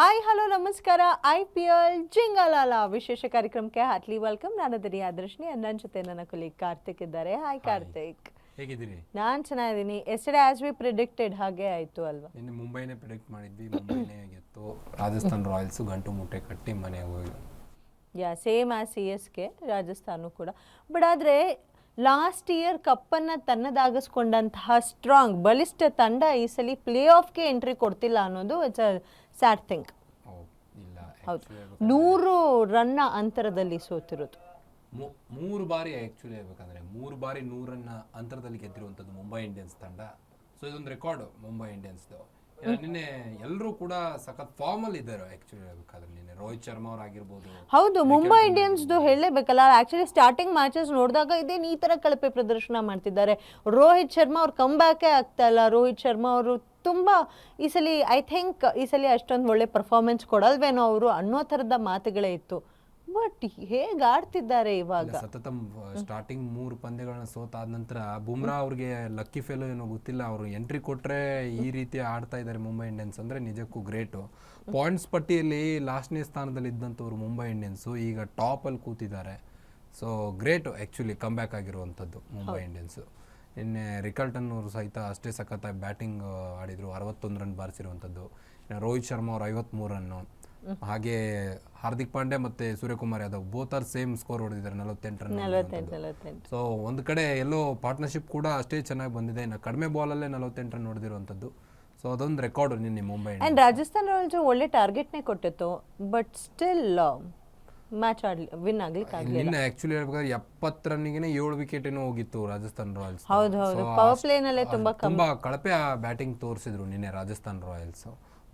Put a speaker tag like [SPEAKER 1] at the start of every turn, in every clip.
[SPEAKER 1] Hi hello ನಮಸ್ಕಾರ. I P L ಜಿಂಗಲಾಲ ವಿಶೇಷ ಕಾರ್ಯಕ್ರಮಕ್ಕೆ ಹಾರ್ಟ್ಲಿ ವೆಲ್ಕಮ್ ನಾನು ದನಿ ಆದರ್ಶಿನಿ. ನನ್ನ ಜೊತೆ ನನ್ನ ಕೊಲೀಗ್ ಕಾರ್ತಿಕ್ ಇದ್ದಾರೆ. ಹಾಯ್ ಕಾರ್ತಿಕ್.
[SPEAKER 2] ಹೇಗಿದ್ದೀರಿ?
[SPEAKER 1] ನಾನು ಚೆನ್ನಾಗಿದ್ದೀನಿ. ಎಸ್ಟರ್ಡೇ ಆಸ್ ವಿ ಪ್ರಿಡಿಕ್ಟೆಡ್ ಹಾಗೆ ಆಯಿತು ಅಲ್ವಾ?
[SPEAKER 2] ನಿನ್ನೆ ಮುಂಬೈನೇ ಪ್ರಿಡಿಕ್ಟ್ ಮಾಡಿದ್ವಿ. ಮುಂಬೈನೇ ಆಗಿತ್ತು. ರಾಜಸ್ಥಾನ್ ರಾಯಲ್ಸ್ ಗಂಟು ಮುಟ್ಟೆ ಕಟ್ಟಿ ಮನೆಗೆ ಹೋಗಿ
[SPEAKER 1] ಯಾ ಸೇಮ್ ಆ ಸಿ ಎಸ್ ಕೆ ರಾಜಸ್ಥಾನು ಕೂಡ. ಬಟ್ ಆದರೆ ಲಾಸ್ಟ್ ಇಯರ್ ಕಪ್ಪನ್ನು ತನ್ನದಾಗಿಸ್ಕೊಂಡಂತಹ ಸ್ಟ್ರಾಂಗ್ ಬಲಿಷ್ಠ ತಂಡ ಈ ಸಲ ಪ್ಲೇ ಆಫ್ಗೆ ಎಂಟ್ರಿ ಕೊಡ್ತಿಲ್ಲ ಅನ್ನೋದು ಇಟ್ಸ್ ಅ ಸ್ಯಾಡ್ ಥಿಂಗ್ ಹೌದು. ನೂರು ರನ್ನ ಅಂತರದಲ್ಲಿ ಸೋತಿರೋದು.
[SPEAKER 2] ಮೂರು ಬಾರಿ ಆ್ಯಕ್ಚುಲಿ ಹೇಳ್ಬೇಕಂದ್ರೆ ಮೂರು ಬಾರಿ ನೂರನ್ನ ಅಂತರದಲ್ಲಿ ಗೆದ್ದಿರುವಂಥದ್ದು ಮುಂಬೈ ಇಂಡಿಯನ್ಸ್ ತಂಡ. ಸೊ ಇದೊಂದು ರೆಕಾರ್ಡ್ ಮುಂಬೈ ಇಂಡಿಯನ್ಸ್ದು ನಿನ್ನೆ ಎಲ್ಲರೂ ಕೂಡ ಸಖತ್ ಫಾರ್ಮಲ್ಲಿ ಇದ್ದಾರೆ ಆ್ಯಕ್ಚುಲಿ ಹೇಳ್ಬೇಕಾದ್ರೆ ನಿನ್ನೆ ರೋಹಿತ್ ಶರ್ಮಾ ಅವ್ರು ಆಗಿರ್ಬೋದು.
[SPEAKER 1] ಹೌದು ಮುಂಬೈ ಇಂಡಿಯನ್ಸ್ದು ಹೇಳಲೇಬೇಕಲ್ಲ. ಆಕ್ಚುಲಿ ಸ್ಟಾರ್ಟಿಂಗ್ ಮ್ಯಾಚಸ್ ನೋಡಿದಾಗ ಇದೇನು ಈ ಥರ ಕಳಪೆ ಪ್ರದರ್ಶನ ಮಾಡ್ತಿದ್ದಾರೆ. ರೋಹಿತ್ ಶರ್ಮಾ ಅವ್ರು ಕಂಬ್ಯಾಕೇ ಆಗ್ತಾ ಇಲ್ಲ. ರೋಹಿತ್ ಶರ್ಮಾ ಅವರು ತುಂಬ ಈ ಸಲ ಐ ಥಿಂಕ್ ಈ ಸಲ ಅಷ್ಟೊಂದು ಒಳ್ಳೆ ಪರ್ಫಾರ್ಮೆನ್ಸ್ ಕೊಡಲ್ವೇನೋ ಅವರು ಅನ್ನೋ ಥರದ ಮಾತುಗಳೇ ಇತ್ತು. ಬಟ್ ಹೇಗೆ ಆಡ್ತಿದ್ದಾರೆ ಇವಾಗ?
[SPEAKER 2] ಸತತ ಸ್ಟಾರ್ಟಿಂಗ್ ಮೂರು ಪಂದ್ಯಗಳನ್ನ ಸೋತಾದ ನಂತರ ಬುಮ್ರಾ ಅವ್ರಿಗೆ ಲಕ್ಕಿ ಫೇಲು ಏನೋ ಗೊತ್ತಿಲ್ಲ ಅವರು ಎಂಟ್ರಿ ಕೊಟ್ರೆ ಈ ರೀತಿ ಆಡ್ತಾ ಇದ್ದಾರೆ ಮುಂಬೈ ಇಂಡಿಯನ್ಸ್ ಅಂದ್ರೆ ನಿಜಕ್ಕೂ ಗ್ರೇಟು ಪಾಯಿಂಟ್ಸ್ ಪಟ್ಟಿಯಲ್ಲಿ ಲಾಸ್ಟ್ನೇ ಸ್ಥಾನದಲ್ಲಿ ಇದ್ದಂಥವ್ರು ಮುಂಬೈ ಇಂಡಿಯನ್ಸು ಈಗ ಟಾಪಲ್ಲಿ ಕೂತಿದ್ದಾರೆ. So great actually come back ಆಗಿರುವಂಥದ್ದು ಮುಂಬೈ ಇಂಡಿಯನ್ಸು ನಿನ್ನೆ ರಿಕಲ್ಟನ್ ಅವರು ಸಹಿತ ಅಷ್ಟೇ ಸಖತ್ತಾಗಿ ಬ್ಯಾಟಿಂಗ್ ಆಡಿದರು. ಅರವತ್ತೊಂದು ರನ್ ಬಾರಿಸಿರುವಂಥದ್ದು. ಇನ್ನು ರೋಹಿತ್ ಶರ್ಮಾ ಅವರು ಐವತ್ತ್ಮೂರು ರನ್ನು ಹಾಗೆ ಹಾರ್ದಿಕ್ ಪಾಂಡೆ ಮತ್ತೆ Suryakumar Yadav both are same score ಹೊಡೆದಿದ್ದಾರೆ. ನಲವತ್ತೆಂಟು ರನ್ ಸೊ ಒಂದು ಕಡೆ ಎಲ್ಲೋ ಪಾರ್ಟ್ನರ್ಶಿಪ್ ಕೂಡ ಅಷ್ಟೇ ಚೆನ್ನಾಗಿ ಬಂದಿದೆ. ಇನ್ನು ಕಡಿಮೆ ಬಾಲಲ್ಲೇ ನಲವತ್ತೆಂಟು ರನ್ ಹೊಡೆದಿರುವಂಥದ್ದು. ಸೊ ಅದೊಂದು ರೆಕಾರ್ಡ್ ನಿನ್ನೆ ಮುಂಬೈ
[SPEAKER 1] ರಾಜಸ್ಥಾನ್ ರಾಯಲ್ಸ್ ಒಳ್ಳೆ ಟಾರ್ಗೆಟ್ನೇ ಕೊಟ್ಟಿತ್ತು ಬಟ್ ಸ್ಟಿಲ್ ಮ್ಯಾಚ್ ಆಡ್ಲಿ ವಿನ್ ಆಗ್ಲಿಕ್ಕೆ ಆಗಲಿಲ್ಲ
[SPEAKER 2] ನಿನ್ನೆ ಆಕ್ಚುಲಿ ಹೇಳ್ಬೇಕಾದ್ರೆ ಎಪ್ಪತ್ತು ರನ್ನಿಗೆ ಏಳು ವಿಕೆಟ್ ಏನೋ ಹೋಗಿತ್ತು ರಾಜಸ್ಥಾನ್ ರಾಯಲ್ಸ್.
[SPEAKER 1] ಹೌದು ಹೌದು. ಪವರ್ ಪ್ಲೇ ನಲ್ಲೇ
[SPEAKER 2] ತುಂಬಾ ಕಳಪೆ ಬ್ಯಾಟಿಂಗ್ ತೋರಿಸಿದ್ರು ನಿನ್ನೆ ರಾಜಸ್ಥಾನ್ ರಾಯಲ್ಸ್.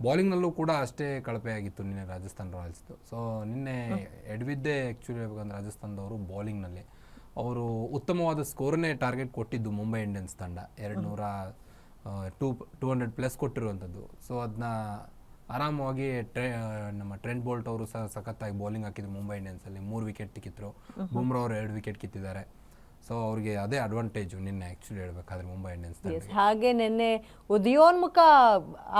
[SPEAKER 2] ಬೌಲಿಂಗ್ನಲ್ಲೂ ಕೂಡ ಅಷ್ಟೇ ಕಳಪೆ ಆಗಿತ್ತು ನಿನ್ನೆ ರಾಜಸ್ಥಾನ್ ರಾಯಲ್ಸ್ ಸೊ ನಿನ್ನೆ ಎಡವಿದ್ದೆ ಆ್ಯಕ್ಚುಲಿ ಹೇಳ್ಬೇಕಂದ್ರೆ ರಾಜಸ್ಥಾನದವರು ಬೌಲಿಂಗ್ನಲ್ಲಿ ಅವರು ಉತ್ತಮವಾದ ಸ್ಕೋರ್ನೇ ಟಾರ್ಗೆಟ್ ಕೊಟ್ಟಿದ್ದು ಮುಂಬೈ ಇಂಡಿಯನ್ಸ್ ತಂಡ. ಎರಡು ನೂರ ಟೂ ಟೂ ಹಂಡ್ರೆಡ್ ಪ್ಲಸ್ ಕೊಟ್ಟಿರುವಂಥದ್ದು. ಸೊ ಅದನ್ನ ಆರಾಮವಾಗಿ ಟ್ರೆ ನಮ್ಮ ಟ್ರೆಂಡ್ ಬೋಲ್ಟ್ ಅವರು ಸಹ ಸಖತ್ತಾಗಿ ಬೌಲಿಂಗ್ ಹಾಕಿದ್ರು ಮುಂಬೈ ಇಂಡಿಯನ್ಸಲ್ಲಿ ಮೂರು ವಿಕೆಟ್ ಕಿತ್ತಿದ್ರು ಬುಮ್ರಾ ಅವರು ಎರಡು ವಿಕೆಟ್ ಕಿತ್ತಿದ್ದಾರೆ. ಸೊ ಅವ್ರಿಗೆ ಅದೇ ಅಡ್ವಾಂಟೇಜು ನಿನ್ನೆ ಆ್ಯಕ್ಚುಲಿ ಹೇಳ್ಬೇಕಾದ್ರೆ ಮುಂಬೈ ಇಂಡಿಯನ್ಸ್
[SPEAKER 1] ಎಸ್ ಹಾಗೆ ನಿನ್ನೆ ಉದಯೋನ್ಮುಖ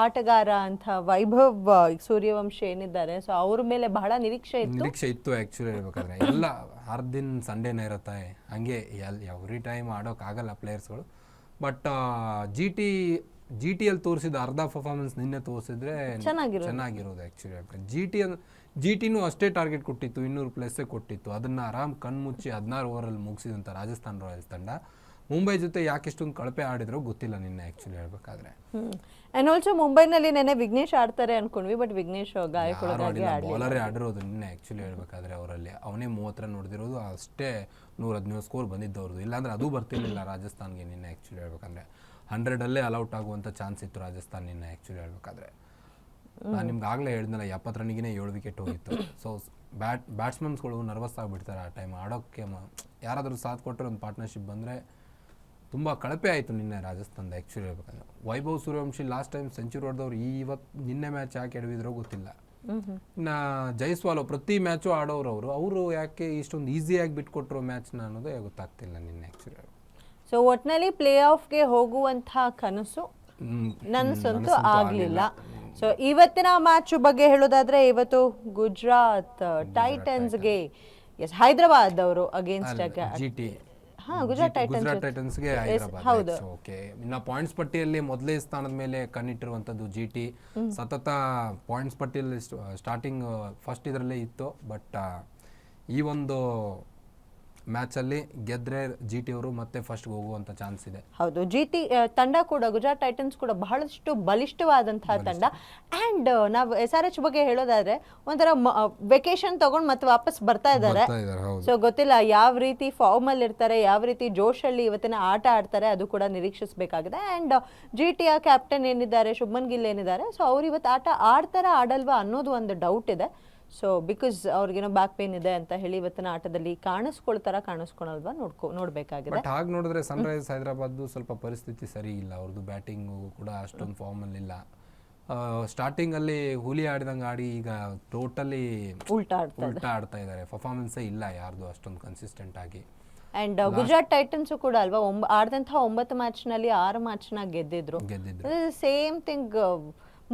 [SPEAKER 1] ಆಟಗಾರ ಅಂತ ವೈಭವ್ ಸೂರ್ಯವಂಶ ಏನಿದ್ದಾರೆ ಸೊ ಅವ್ರ ಮೇಲೆ ಬಹಳ ನಿರೀಕ್ಷೆ ಇತ್ತು.
[SPEAKER 2] ನಿರೀಕ್ಷೆ ಇತ್ತು ಆ್ಯಕ್ಚುಲಿ ಹೇಳ್ಬೇಕಾದ್ರೆ. ಎಲ್ಲ ಆರು ದಿನ ಸಂಡೇನೇ ಇರುತ್ತೆ. ಹಂಗೆ ಎಲ್ ಎವ್ರಿ ಟೈಮ್ ಆಡೋಕ್ಕಾಗಲ್ಲ ಪ್ಲೇಯರ್ಸ್ಗಳು ಬಟ್ ಜಿ ಟಿ ಜಿ ಟಿಯಲ್ಲಿ ತೋರಿಸಿದ ಅರ್ಧ ಪರ್ಫಾರ್ಮೆನ್ಸ್ ನಿನ್ನೆ ತೋರಿಸಿದ್ರೆ
[SPEAKER 1] ಚೆನ್ನಾಗಿರೋದು.
[SPEAKER 2] ಚೆನ್ನಾಗಿರೋದು ಆ್ಯಕ್ಚುಲಿ ಜಿ ಟಿ ಜಿ ಟಿನೂ ಅಷ್ಟೇ ಟಾರ್ಗೆಟ್ ಕೊಟ್ಟಿತ್ತು ಇನ್ನೂರು ಪ್ಲಸ್ಸೇ ಕೊಟ್ಟಿತ್ತು. ಅದನ್ನು ಆರಾಮ್ ಕಣ್ಮುಚ್ಚಿ ಹದಿನಾರು ಓವರಲ್ಲಿ ಮುಗಿಸಿದಂಥ ರಾಜಸ್ಥಾನ್ ರಾಯಲ್ಸ್ ತಂಡ. ಮುಂಬೈ ಜೊತೆ ಯಾಕೆ ಇಷ್ಟೊಂದು ಕಳಪೆ ಆಡಿದ್ರು ಗೊತ್ತಿಲ್ಲ ನಿನ್ನೆ ಆ್ಯಕ್ಚುಲಿ ಹೇಳ್ಬೇಕಾದ್ರೆ.
[SPEAKER 1] ಅಂಡ್ ಆಲ್ಸೋ ಮುಂಬೈನಲ್ಲಿ ನೆನೆ ವಿಘ್ನೇಶ್ ಆಡ್ತಾರೆ ಅನ್ಕೊಂಡ್ವಿ ಬಟ್ ವಿಘ್ನೇಶ್
[SPEAKER 2] ಬೌಲರೇ ಆಡಿರೋದು ನಿನ್ನೆ ಆ್ಯಕ್ಚುಲಿ ಹೇಳ್ಬೇಕಾದ್ರೆ ಅವರಲ್ಲಿ. ಅವನೇ ಮೂವತ್ತರ ನೋಡಿದಿರೋದು ಅಷ್ಟೇ ನೂರ ಹದಿನೇಳು ಸ್ಕೋರ್ ಬಂದಿದ್ದು ಅವ್ರದ್ದು ಇಲ್ಲಾಂದ್ರೆ ಅದು ಬರ್ತಿರ್ಲಿಲ್ಲ ರಾಜಸ್ಥಾನ್ಗೆ ನಿನ್ನೆ ಆ್ಯಕ್ಚುಲಿ ಹೇಳ್ಬೇಕಂದ್ರೆ. ಹಂಡ್ರೆಡಲ್ಲೇ ಅಲೌಟ್ ಆಗುವಂಥ ಚಾನ್ಸ್ ಇತ್ತು ರಾಜಸ್ಥಾನ್ ನಿನ್ನೆ ಆ್ಯಕ್ಚುಲಿ ಹೇಳ್ಬೇಕಾದ್ರೆ. ನಾನು ನಿಮ್ಗೆ ಆಗಲೇ ಹೇಳಿದ್ನಲ್ಲ ಎಪ್ಪತ್ತು ರನ್ನಿಗೆ ಏಳು ವಿಕೆಟ್ ಹೋಗಿತ್ತು. ಸೊ ಬ್ಯಾಟ್ ಬ್ಯಾಟ್ಸ್ಮನ್ಸ್ಗಳು ನರ್ವಸ್ ಆಗಿಬಿಡ್ತಾರೆ ಆ ಟೈಮ್ ಆಡೋಕ್ಕೆ ಮ- ಯಾರಾದರೂ ಸಾಥ್ ಕೊಟ್ಟರೆ ಒಂದು ಪಾರ್ಟ್ನರ್ಶಿಪ್ ಬಂದರೆ ತುಂಬ ಕಳಪೆ ಆಯಿತು ನಿನ್ನೆ ರಾಜಸ್ಥಾನದ ಆ್ಯಕ್ಚುಲಿ ಹೇಳ್ಬೇಕಂದ್ರೆ. Vaibhav Suryavanshi last time century ಹೊಡೆದವ್ರು ಈ ಇವತ್ತು ನಿನ್ನೆ ಮ್ಯಾಚ್ ಯಾಕೆ ಎಡವಿದ್ರೋ ಗೊತ್ತಿಲ್ಲ. ಇನ್ನು ಜೈಸ್ವಾಲ್ ಪ್ರತಿ ಮ್ಯಾಚು ಆಡೋರು ಅವರು ಅವರು ಯಾಕೆ ಇಷ್ಟೊಂದು ಈಸಿಯಾಗಿ ಬಿಟ್ಕೊಟ್ರು ಮ್ಯಾಚ್ನ ಅನ್ನೋದೇ ಗೊತ್ತಾಗ್ತಿಲ್ಲ ನಿನ್ನೆ ಆ್ಯಕ್ಚುಲಿ
[SPEAKER 1] ಸೊ ಒಟ್ನಲ್ಲಿ ಪ್ಲೇ ಆಫ್ಗೆ ಹೋಗುವಂತಹ ಕನಸು ನನ್ಸಂತೂ ಆಗಲಿಲ್ಲ. ಸೊ ಇವತ್ತಿನ ಮ್ಯಾಚ್ ಬಗ್ಗೆ ಹೇಳೋದಾದ್ರೆ ಇವತ್ತು ಗುಜರಾತ್ ಟೈಟನ್ಸ್ಗೆ ಎಸ್ ಹೈದರಾಬಾದ್ ಅವರು ಅಗೇನ್ಸ್ಟ್ ಹಾ ಗುಜರಾತ್ ಟೈಟನ್ಸ್
[SPEAKER 2] ಗುಜರಾತ್ ಟೈಟನ್ಸ್ಗೆ ಓಕೆ ಇನ್ನು ಪಾಯಿಂಟ್ಸ್ ಪಟ್ಟಿಯಲ್ಲಿ ಮೊದಲೇ ಸ್ಥಾನದ ಮೇಲೆ ಕಣ್ಣಿಟ್ಟಿರುವಂಥದ್ದು ಜಿ ಟಿ ಸತತ ಪಾಯಿಂಟ್ಸ್ ಪಟ್ಟಿಯಲ್ಲಿ ಸ್ಟಾರ್ಟಿಂಗ್ ಫಸ್ಟ್ ಇದರಲ್ಲೇ ಇತ್ತು ಬಟ್ ಈ ಒಂದು ಮ್ಯಾಚಲ್ಲಿ ಗೆದ್ರೆ ಜಿ ಟಿ ಅವರು ಮತ್ತೆ ಫಸ್ಟ್ ಹೋಗುವಂಥ ಚಾನ್ಸ್ ಇದೆ.
[SPEAKER 1] ಹೌದು ಜಿ ಟಿ ತಂಡ ಕೂಡ ಗುಜರಾತ್ ಟೈಟನ್ಸ್ ಕೂಡ ಬಹಳಷ್ಟು ಬಲಿಷ್ಠವಾದಂತಹ ತಂಡ. ಆ್ಯಂಡ್ ನಾವು ಎಸ್ ಆರ್ ಎಚ್ ಬಗ್ಗೆ ಹೇಳೋದಾದ್ರೆ ಒಂಥರ ವೆಕೇಶನ್ ತಗೊಂಡು ಮತ್ತೆ ವಾಪಸ್ ಬರ್ತಾ ಇದ್ದಾರೆ. ಸೊ ಗೊತ್ತಿಲ್ಲ ಯಾವ ರೀತಿ ಫಾರ್ಮ್ ಅಲ್ಲಿ ಇರ್ತಾರೆ ಯಾವ ರೀತಿ ಜೋಶಲ್ಲಿ ಇವತ್ತಿನ ಆಟ ಆಡ್ತಾರೆ ಅದು ಕೂಡ ನಿರೀಕ್ಷಿಸಬೇಕಾಗಿದೆ. ಆ್ಯಂಡ್ ಜಿ ಟಿಯ ಕ್ಯಾಪ್ಟನ್ ಏನಿದ್ದಾರೆ ಶುಭನ್ ಗಿಲ್ ಏನಿದ್ದಾರೆ ಸೊ ಅವ್ರು ಇವತ್ತು ಆಟ ಆಡ್ತಾರ ಆಡಲ್ವಾ ಅನ್ನೋದು ಒಂದು ಡೌಟ್ ಇದೆ. ಸೊ ಬಿಕಾಸ್ ಅವ್ರಿಗೇನೋ ಬ್ಯಾಕ್ ಪೇನ್ ಇದೆ ಅಂತ ಹೇಳಿ ಇವತ್ತಿನ ಆಟದಲ್ಲಿ ಕಾಣಿಸ್ಕೊಳ್ತಾರ ಕಾಣಿಸ್ಕೊಳಲ್ವಾ? ನೋಡ್ಕೊ ನೋಡ್ಬೇಕಾಗಿದೆ.
[SPEAKER 2] ಬಟ್ ಹಾಗೆ ನೋಡಿದ್ರೆ ಸನ್ರೈಸ್ ಹೈದರಾಬಾದ್ ಸ್ವಲ್ಪ ಪರಿಸ್ಥಿತಿ ಸರಿ ಇಲ್ಲ. ಅವ್ರದ್ದು ಬ್ಯಾಟಿಂಗು ಕೂಡ ಅಷ್ಟೊಂದು ಫಾರ್ಮಲ್ಲಿ ಇಲ್ಲ ಸ್ಟಾರ್ಟಿಂಗ್ ಅಲ್ಲಿ ಹುಲಿ ಆಡಿದಂಗೆ ಆಡಿ ಈಗ ಟೋಟಲಿ
[SPEAKER 1] ಉಲ್ಟಾ
[SPEAKER 2] ಉಲ್ಟಾ ಆಡ್ತಾ ಇದ್ದಾರೆ ಪರ್ಫಾರ್ಮೆನ್ಸೇ ಇಲ್ಲ ಯಾರ್ದು ಅಷ್ಟೊಂದು ಕನ್ಸಿಸ್ಟೆಂಟ್ ಆಗಿ.
[SPEAKER 1] ಅಂಡ್ ಗುಜರಾತ್ ಟೈಟನ್ಸ್ ಕೂಡ ಅಲ್ವಾ? ಒಂಬ ಆಡ್ದಂತಹ ಒಂಬತ್ತು ಮ್ಯಾಚ್ನಲ್ಲಿ ಆರು ನ ಗೆದ್ದಿದ್ರು.
[SPEAKER 2] ಗೆದ್ದಿದ್ರು.
[SPEAKER 1] ಸೇಮ್ ಥಿಂಗ್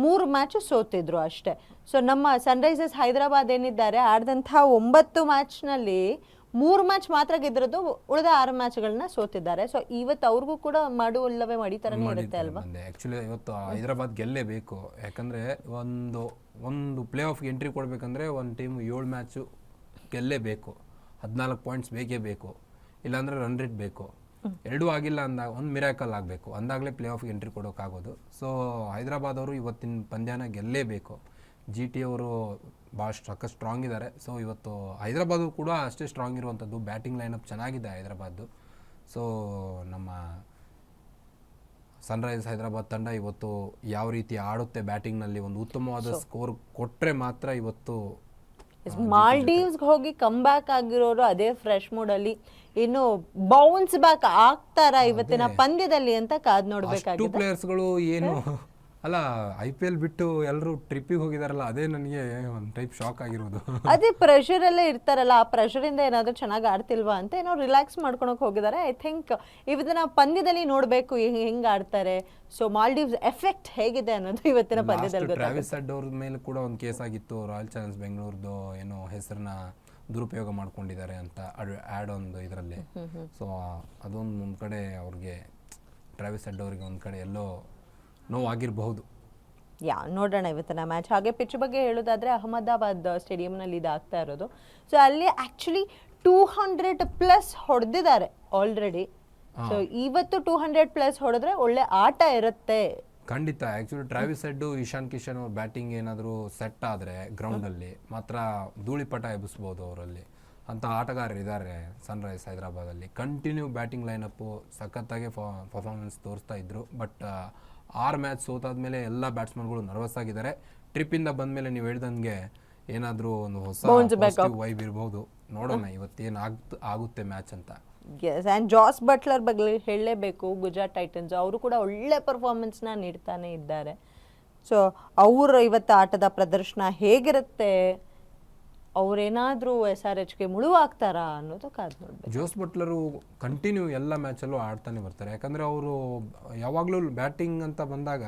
[SPEAKER 1] ಮೂರು ಮ್ಯಾಚು ಸೋತಿದ್ರು ಅಷ್ಟೇ. ಸೊ ನಮ್ಮ ಸನ್ರೈಸರ್ಸ್ ಹೈದರಾಬಾದ್ ಏನಿದ್ದಾರೆ ಆಡಿದಂಥ ಒಂಬತ್ತು ಮ್ಯಾಚ್ನಲ್ಲಿ ಮೂರು ಮ್ಯಾಚ್ ಮಾತ್ರ ಗೆದ್ದಿರೋದು ಉಳಿದ ಆರು ಮ್ಯಾಚ್ಗಳನ್ನ ಸೋತಿದ್ದಾರೆ. ಸೊ ಇವತ್ತು ಅವ್ರಿಗೂ ಕೂಡ ಮಾಡುವಲ್ಲವೇ ಮಡಿತರನೇ ಇರುತ್ತೆ ಅಲ್ವಾ?
[SPEAKER 2] ಆ್ಯಕ್ಚುಲಿ ಇವತ್ತು ಹೈದರಾಬಾದ್ ಗೆಲ್ಲೇಬೇಕು. ಯಾಕಂದರೆ ಒಂದು ಒಂದು ಪ್ಲೇ ಆಫ್ಗೆ ಎಂಟ್ರಿ ಕೊಡಬೇಕಂದ್ರೆ ಒಂದು ಟೀಮ್ ಏಳು ಮ್ಯಾಚು ಗೆಲ್ಲೇಬೇಕು. ಹದಿನಾಲ್ಕು ಪಾಯಿಂಟ್ಸ್ ಬೇಕೇ ಬೇಕು. ಇಲ್ಲಾಂದರೆ ರನ್ ರೇಟ್ ಬೇಕು. ಎರಡೂ ಆಗಿಲ್ಲ ಅಂದಾಗ ಒಂದು ಮಿರಾಕಲ್ ಆಗಬೇಕು. ಅಂದಾಗಲೇ ಪ್ಲೇ ಆಫ್ಗೆ ಎಂಟ್ರಿ ಕೊಡೋಕ್ಕಾಗೋದು ಸೊ ಹೈದರಾಬಾದ್ ಅವರು ಇವತ್ತಿನ ಪಂದ್ಯನ ಗೆಲ್ಲೇಬೇಕು. ಜಿ ಟಿ ಅವರು ಭಾಳ ಸಾಕಷ್ಟು ಸ್ಟ್ರಾಂಗ್ ಇದ್ದಾರೆ ಸೊ ಇವತ್ತು ಹೈದರಾಬಾದು ಕೂಡ ಅಷ್ಟೇ ಸ್ಟ್ರಾಂಗ್ ಇರುವಂಥದ್ದು ಬ್ಯಾಟಿಂಗ್ ಲೈನಪ್ ಚೆನ್ನಾಗಿದೆ ಹೈದರಾಬಾದ್ದು. ಸೊ ನಮ್ಮ ಸನ್ರೈಸ್ ಹೈದರಾಬಾದ್ ತಂಡ ಇವತ್ತು ಯಾವ ರೀತಿ ಆಡುತ್ತೆ ಬ್ಯಾಟಿಂಗ್ನಲ್ಲಿ ಒಂದು ಉತ್ತಮವಾದ ಸ್ಕೋರ್ ಕೊಟ್ಟರೆ ಮಾತ್ರ ಇವತ್ತು
[SPEAKER 1] ಮಾಲ್ಡೀವ್ಸ್ಗೆ ಹೋಗಿ ಕಮ್ ಬ್ಯಾಕ್ ಆಗಿರೋರು ಅದೇ ಫ್ರೆಶ್ ಮೂಡಲ್ಲಿ ಇನ್ನು ಬೌನ್ಸ್ ಬ್ಯಾಕ್ ಆಗ್ತಾರಾ ಇವತ್ತಿನ ಪಂದ್ಯದಲ್ಲಿ ಅಂತ ಕಾದ್
[SPEAKER 2] ಟೂ
[SPEAKER 1] ನೋಡ್ಬೇಕಾಗಿದೆ
[SPEAKER 2] ಪ್ಲೇಯರ್ಸ್ಗಳು ಏನು ಅಲ್ಲ ಐ ಪಿ ಎಲ್ ಬಿಟ್ಟು ಎಲ್ಲರೂ ಟ್ರಿಪ್ಪಿಗೆ ಹೋಗಿದಾರಲ್ಲ ಅದೇ ನನಗೆ ಒಂದು ಟೈಪ್ ಶಾಕ್ ಆಗಿರೋದು.
[SPEAKER 1] ಅದೇ ಪ್ರೆಷರ್ ಎಲ್ಲ ಇರ್ತಾರಲ್ಲ ಆ ಪ್ರೆಷರ್ ಇಂದ ಏನಾದ್ರೂ ಚೆನ್ನಾಗಿ ಆಡ್ತಿಲ್ವಾ ಅಂತ ಏನೋ ರಿಲ್ಯಾಕ್ಸ್ ಮಾಡ್ಕೊಳಕ್ ಹೋಗಿದ್ದಾರೆ ಐ ಥಿಂಕ್ ಇವತ್ತಿನ ಪಂದ್ಯದಲ್ಲಿ ನೋಡಬೇಕು ಹೆಂಗ್ ಆಡ್ತಾರೆ. ಸೊ ಮಾಲ್ಡೀವ್ಸ್ ಎಫೆಕ್ಟ್ ಹೇಗಿದೆ ಅನ್ನೋದು ಇವತ್ತಿನ ಪಂದ್ಯದಲ್ಲಿ
[SPEAKER 2] ಟ್ರಾವಿಸ್ ಅಡ್ ಅವ್ರ ಮೇಲೆ ಕೂಡ ಒಂದು ಕೇಸ್ ಆಗಿತ್ತು. ರಾಯಲ್ ಚಾಲೆಂಜ್ ಬೆಂಗಳೂರದು ಏನೋ ಹೆಸರನ್ನ ದುರುಪಯೋಗ ಮಾಡ್ಕೊಂಡಿದ್ದಾರೆ ಅಂತ ಆ್ಯಡ್ ಒಂದು ಇದರಲ್ಲಿ. ಸೊ ಅದೊಂದು ಒಂದು ಕಡೆ ಅವ್ರಿಗೆ ಟ್ರಾವಿಸ್ ಅಡ್ ಅವ್ರಿಗೆ ಒಂದು ಕಡೆ ಎಲ್ಲೋ ನೋವಾಗಿರಬಹುದು.
[SPEAKER 1] ಯಾ ನೋಡೋಣ ಇವತ್ತಿನ ಮ್ಯಾಚ್. ಹಾಗೆ ಪಿಚ್ ಬಗ್ಗೆ ಹೇಳೋದಾದ್ರೆ ಅಹಮದಾಬಾದ್ ಸ್ಟೇಡಿಯಂನಲ್ಲಿ ಇದಾಗ್ತಾ ಇರೋದು. ಸೊ ಅಲ್ಲಿ ಆ್ಯಕ್ಚುಲಿ ಟೂ ಹಂಡ್ರೆಡ್ ಪ್ಲಸ್ ಹೊಡೆದಿದ್ದಾರೆ ಆಲ್ರೆಡಿ ಸೊ ಇವತ್ತು ಟೂ ಹಂಡ್ರೆಡ್ ಪ್ಲಸ್ ಹೊಡೆದ್ರೆ ಒಳ್ಳೆ ಆಟ ಇರುತ್ತೆ.
[SPEAKER 2] ಖಂಡಿತ. Actually Travis head Ishan Kishan ಅವ್ರ ಬ್ಯಾಟಿಂಗ್ ಏನಾದರೂ ಸೆಟ್ ಆದರೆ ಗ್ರೌಂಡಲ್ಲಿ ಮಾತ್ರ ಧೂಳಿಪಟ ಎಬ್ಬಿಸ್ಬೋದು ಅವರಲ್ಲಿ. ಅಂತ ಆಟಗಾರರು ಇದ್ದಾರೆ ಸನ್ರೈಸ್ ಹೈದರಾಬಾದಲ್ಲಿ ಕಂಟಿನ್ಯೂ ಬ್ಯಾಟಿಂಗ್ ಲೈನಪ್ಪು ಸಖತ್ತಾಗಿ ಪರ್ಫಾರ್ಮೆನ್ಸ್ ತೋರಿಸ್ತಾ ಇದ್ರು. ಬಟ್ ಆರು ಮ್ಯಾಚ್ ಸೋತಾದ್ಮೇಲೆ ಎಲ್ಲ ಬ್ಯಾಟ್ಸ್ಮನ್ಗಳು ನರ್ವಸ್ ಆಗಿದ್ದಾರೆ. ಟ್ರಿಪ್ಪಿಂದ ಬಂದಮೇಲೆ ನೀವು ಹೇಳ್ದಂಗೆ ಏನಾದರೂ ಒಂದು ಹೊಸ ವೈಬ್ ಇರ್ಬೋದು. ನೋಡೋಣ ಇವತ್ತೇನು ಆಗ್ ಆಗುತ್ತೆ ಮ್ಯಾಚ್ ಅಂತ.
[SPEAKER 1] ಎಸ್ ಆ್ಯಂಡ್ ಜಾಸ್ ಬಟ್ಲರ್ ಬಗ್ಗೆ ಹೇಳಲೇಬೇಕು ಗುಜರಾತ್ ಟೈಟನ್ಸ್. ಅವರು ಕೂಡ ಒಳ್ಳೆ ಪರ್ಫಾರ್ಮೆನ್ಸ್ನ ನೀಡ್ತಾನೆ ಇದ್ದಾರೆ. ಸೊ ಅವರು ಇವತ್ತು ಆಟದ ಪ್ರದರ್ಶನ ಹೇಗಿರುತ್ತೆ? ಅವರೇನಾದರೂ ಎಸ್ ಆರ್ ಎಚ್ಗೆ ಮುಳುವಾಗ್ತಾರಾ ಅನ್ನೋದು ಕಾದು ನೋಡ್ಬೇಕು.
[SPEAKER 2] ಜೋಸ್ ಬಟ್ಲರು ಕಂಟಿನ್ಯೂ ಎಲ್ಲ ಮ್ಯಾಚಲ್ಲೂ ಆಡ್ತಾನೆ ಬರ್ತಾರೆ. ಯಾಕಂದರೆ ಅವರು ಯಾವಾಗಲೂ ಬ್ಯಾಟಿಂಗ್ ಅಂತ ಬಂದಾಗ